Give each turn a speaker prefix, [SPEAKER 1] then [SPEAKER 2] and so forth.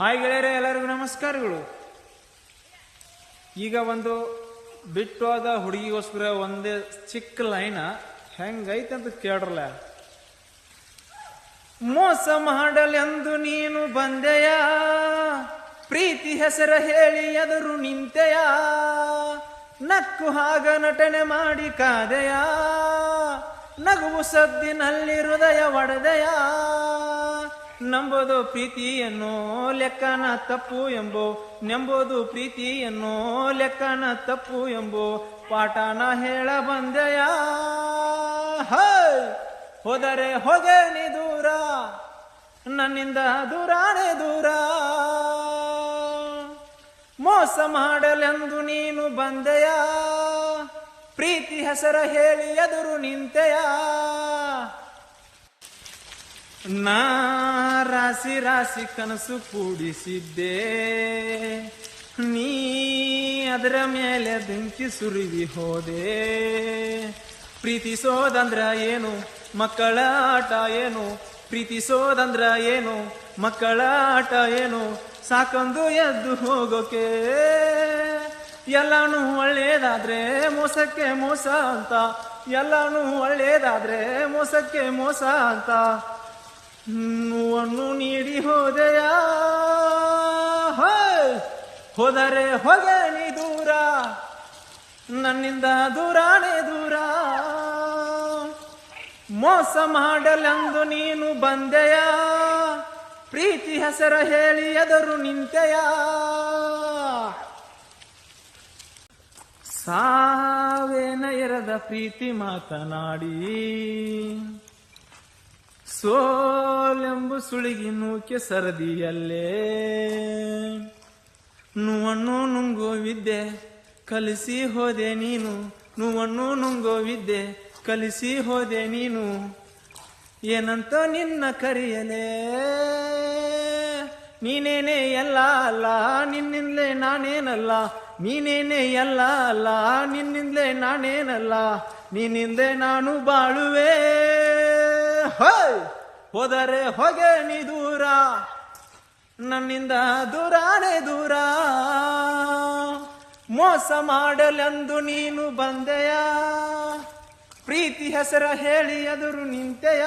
[SPEAKER 1] Hi ಗೆಳೆಯರೇ, ಎಲ್ಲರಿಗೂ ನಮಸ್ಕಾರಗಳು. ಈಗ ಒಂದು ಬಿಟ್ಟು ಹೋದ ಹುಡುಗಿಗೋಸ್ಕರ ಒಂದೇ ಚಿಕ್ಕ ಲೈನ ಹೆಂಗೈತೆ ಅಂತ ಕೇಳ್ರಲ್ಲ ಮೋಸ ಮಾಡಲೆಂದು ನೀನು ಬಂದೆಯ, ಪ್ರೀತಿ ಹೆಸರ ಹೇಳಿ ಎದುರು ನಿಂತೆಯ, ನಕ್ಕು ಹಾಗ ನಟನೆ ಮಾಡಿ ಕಾದೆಯ, ನಗುವು ಸದ್ದಿನಲ್ಲಿ ಹೃದಯ ಒಡೆದೆಯ. ನಂಬೋದು ಪ್ರೀತಿಯನ್ನು ಲೆಕ್ಕನ ತಪ್ಪು ಎಂಬೋ, ನೆಂಬೋದು ಪ್ರೀತಿಯನ್ನು ಲೆಕ್ಕನ ತಪ್ಪು ಎಂಬೋ. ಪಾಠನ ಹೇಳ ಬಂದೆಯ. ಹೋದರೆ ಹೋಗೆ ನೀ ದೂರ, ನನ್ನಿಂದ ದೂರಾನೇ ದೂರ. ಮೋಸ ಮಾಡಲೆಂದು ನೀನು ಬಂದೆಯ. ಪ್ರೀತಿ ಹೆಸರ ಹೇಳಿ ಎದುರು ನಿಂತೆಯ. ನಾ ರಾಶಿ ರಾಸಿ ಕನಸು ಕೂಡಿಸಿದ್ದೆ. ನೀ ಅದರ ಮೇಲೆ ಬೆಂಕಿ ಸುರಿವಿ ಹೋದೆ. ಪ್ರೀತಿಸೋದಂದ್ರ ಏನು? ಮಕ್ಕಳ ಆಟ ಏನು? ಪ್ರೀತಿಸೋದಂದ್ರ ಏನು? ಮಕ್ಕಳ ಆಟ ಏನು? ಸಾಕೊಂದು ಎದ್ದು ಹೋಗೋಕೆ. ಎಲ್ಲಾನು ಒಳ್ಳೇದಾದ್ರೆ ಮೋಸಕ್ಕೆ ಮೋಸ ಅಂತ. ಎಲ್ಲಾನು ಒಳ್ಳೇದಾದ್ರೆ ಮೋಸಕ್ಕೆ ಮೋಸ ಅಂತ. ನೋವನ್ನು ನೀಡಿ ಹೋದೆಯ! ಹೋದರೆ ಹೊಗೆ ನೀ ದೂರ, ನನ್ನಿಂದ ದೂರಾನೇ ದೂರ ಮೋಸ ಮಾಡಲೆಂದು ನೀನು ಬಂದೆಯ, ಪ್ರೀತಿ ಹೆಸರ ಹೇಳಿ ಎದರು ನಿಂತೆಯ ಸಾವೇನ ಇರದ ಪ್ರೀತಿ ಮಾತನಾಡಿ ಸೋಲೆಂಬು ಸುಳಿಗಿ ನೂಕೆ ಸರದಿಯಲ್ಲೇ. ನುವನ್ನು ನುಂಗೋ ವಿದ್ಯೆ ಕಲಿಸಿ ಹೋದೆ ನೀನು. ನುವನ್ನು ನುಂಗೋ ವಿದ್ಯೆ ಕಲಿಸಿ ಹೋದೆ ನೀನು. ಏನಂತ ನಿನ್ನ ಕರೆಯಲೇ? ನೀನೇನೆ ಎಲ್ಲ ಅಲ್ಲ, ನಿನ್ನಿಂದಲೇ ನಾನೇನಲ್ಲ. ನೀನೇನೆ ಎಲ್ಲ ಅಲ್ಲ, ನಿನ್ನಿಂದಲೇ ನಾನೇನಲ್ಲ. ನಿನ್ನಿಂದೆ ನಾನು ಬಾಳುವೆ. ಹೋಯ್! ಹೋದರೆ ಹೊಗೆ ನೀ ದೂರ, ನನ್ನಿಂದ ದೂರಾನೇ ದೂರ. ಮೋಸ ಮಾಡಲೆಂದು ನೀನು ಬಂದೆಯ? ಪ್ರೀತಿ ಹೆಸರ ಹೇಳಿ ಎದುರು ನಿಂತೆಯ?